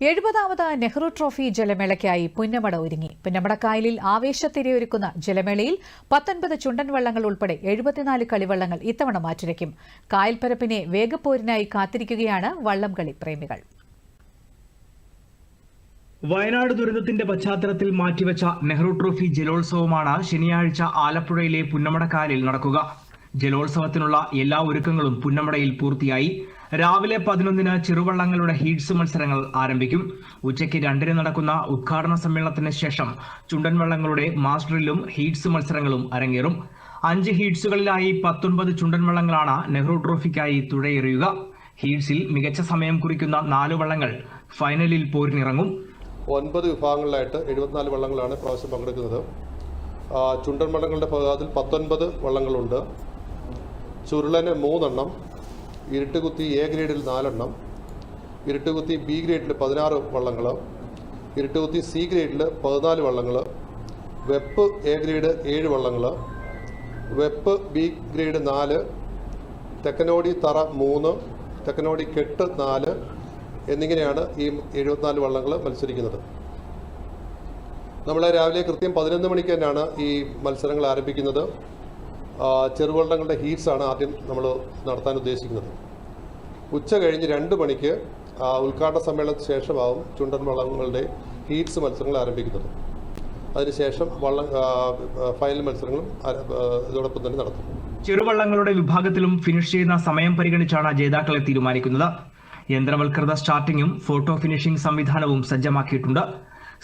എഴുപതാമത് Nehru trophy ജലമേളയ്ക്കായി പുന്നമട ഒരുങ്ങി. പുന്നമട കായലിൽ ആവേശത്തിരയൊരുക്കുന്ന ജലമേളയിൽ പത്തൊൻപത് ചുണ്ടൻ വള്ളങ്ങൾ ഉൾപ്പെടെ എഴുപത്തിനാല് കളിവള്ളങ്ങൾ ഇത്തവണ മാറ്റുരയ്ക്കും കായൽപ്പരപ്പിനെ വേഗപ്പോരിനായി കാത്തിരിക്കുകയാണ് വള്ളംകളി പ്രേമികൾ. വയനാട് ദുരന്തത്തിന്റെ പശ്ചാത്തലത്തിൽ മാറ്റിവെച്ച നെഹ്റു ട്രോഫി ജലോത്സവമാണ് ശനിയാഴ്ച ആലപ്പുഴയിലെ പുന്നമടക്കായലിൽ നടക്കുക. ജലോത്സവത്തിനുള്ള എല്ലാ ഒരുക്കങ്ങളും പുന്നമടയിൽ പൂർത്തിയായി. രാവിലെ പതിനൊന്നിന് ചെറുവള്ളങ്ങളുടെ ഹീറ്റ്സ് മത്സരങ്ങൾ ആരംഭിക്കും. ഉച്ചയ്ക്ക് രണ്ടിന് നടക്കുന്ന ഉദ്ഘാടന സമ്മേളനത്തിന് ശേഷം ചുണ്ടൻ വള്ളങ്ങളുടെ മാസ്റ്ററിലും ഹീറ്റ്സ് മത്സരങ്ങളും അരങ്ങേറും. അഞ്ച് ഹീറ്റ്സുകളിലായി പത്തൊൻപത് ചുണ്ടൻ വള്ളങ്ങളാണ് നെഹ്റു ട്രോഫിക്കായി തുഴയെറിയുക. ഹീറ്റ്സിൽ മികച്ച സമയം കുറിക്കുന്ന നാല് വള്ളങ്ങൾ ഫൈനലിൽ പോരിനിറങ്ങും. ഒൻപത് വിഭാഗങ്ങളിലായിട്ട് എഴുപത്തിനാല് വള്ളങ്ങളാണ് പ്രാവശ്യം പങ്കെടുക്കുന്നത്. ചുണ്ടൻ വള്ളങ്ങളുടെ ഭാഗത്തിൽ പത്തൊൻപത് വള്ളങ്ങളുണ്ട്. ചുരുളന് മൂന്നെണ്ണം ഇരുട്ടുകുത്തി എ ഗ്രേഡിൽ നാലെണ്ണം ഇരുട്ടുകുത്തി ബി ഗ്രേഡിൽ പതിനാറ് വള്ളങ്ങൾ ഇരുട്ടുകുത്തി സി ഗ്രേഡിൽ പതിനാല് വള്ളങ്ങൾ വെപ്പ് എ ഗ്രേഡ് ഏഴ് വള്ളങ്ങൾ വെപ്പ് ബി ഗ്രേഡ് നാല് തെക്കനോടി തറ മൂന്ന് തെക്കനോടി കെട്ട് നാല് എന്നിങ്ങനെയാണ് ഈ എഴുപത്തിനാല് വള്ളങ്ങൾ മത്സരിക്കുന്നത്. നമ്മളെ രാവിലെ കൃത്യം പതിനൊന്ന് മണിക്ക് തന്നെയാണ് ഈ മത്സരങ്ങൾ ആരംഭിക്കുന്നത്. ചെറുവള്ളങ്ങളുടെ ഹീറ്റ്സാണ് ആദ്യം നമ്മൾ നടത്താൻ ഉദ്ദേശിക്കുന്നത്. ഉച്ച കഴിഞ്ഞ് രണ്ട് മണിക്ക് ഉദ്ഘാടന സമ്മേളനത്തിന് ശേഷമാവും ചുണ്ടൻ വള്ളങ്ങളുടെ ഹീറ്റ്സ് മത്സരങ്ങൾ ആരംഭിക്കുന്നത്. അതിനുശേഷം വള്ള ഫൈനൽ മത്സരങ്ങളും ഇതോടൊപ്പം തന്നെ നടത്തും ചെറുവള്ളങ്ങളുടെ വിഭാഗത്തിലും ഫിനിഷ് ചെയ്യുന്ന സമയം പരിഗണിച്ചാണ് ജേതാക്കളെ തീരുമാനിക്കുന്നത്. യന്ത്രവൽകൃത സ്റ്റാർട്ടിങ്ങും ഫോട്ടോ ഫിനിഷിംഗ് സംവിധാനവും സജ്ജമാക്കിയിട്ടുണ്ട്.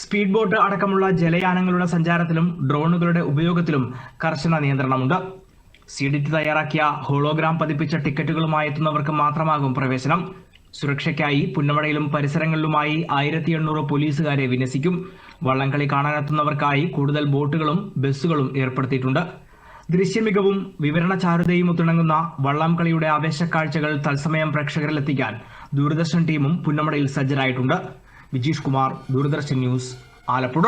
സ്പീഡ് ബോട്ട് അടക്കമുള്ള ജലയാനങ്ങളുടെ സഞ്ചാരത്തിലും ഡ്രോണുകളുടെ ഉപയോഗത്തിലും കർശന നിയന്ത്രണമുണ്ട്. സീഡിറ്റ് തയ്യാറാക്കിയ ഹോളോഗ്രാം പതിപ്പിച്ച ടിക്കറ്റുകളുമായി എത്തുന്നവർക്ക് മാത്രമാകും പ്രവേശനം. സുരക്ഷയ്ക്കായി പുന്നമടയിലും പരിസരങ്ങളിലുമായി ആയിരത്തി എണ്ണൂറ് പോലീസുകാരെ വിന്യസിക്കും. വള്ളംകളി കാണാനെത്തുന്നവർക്കായി കൂടുതൽ ബോട്ടുകളും ബസ്സുകളും ഏർപ്പെടുത്തിയിട്ടുണ്ട്. ദൃശ്യമികവും വിവരണ ചാരുതയും ഒത്തിണങ്ങുന്ന വള്ളംകളിയുടെ ആവേശക്കാഴ്ചകൾ തത്സമയം പ്രേക്ഷകരിലെത്തിക്കാൻ ദൂരദർശൻ ടീമും പുന്നമടയിൽ സജ്ജരായിട്ടുണ്ട്. വിജീഷ് കുമാർ ദൂരദർശൻ ന്യൂസ് ആലപ്പുഴ.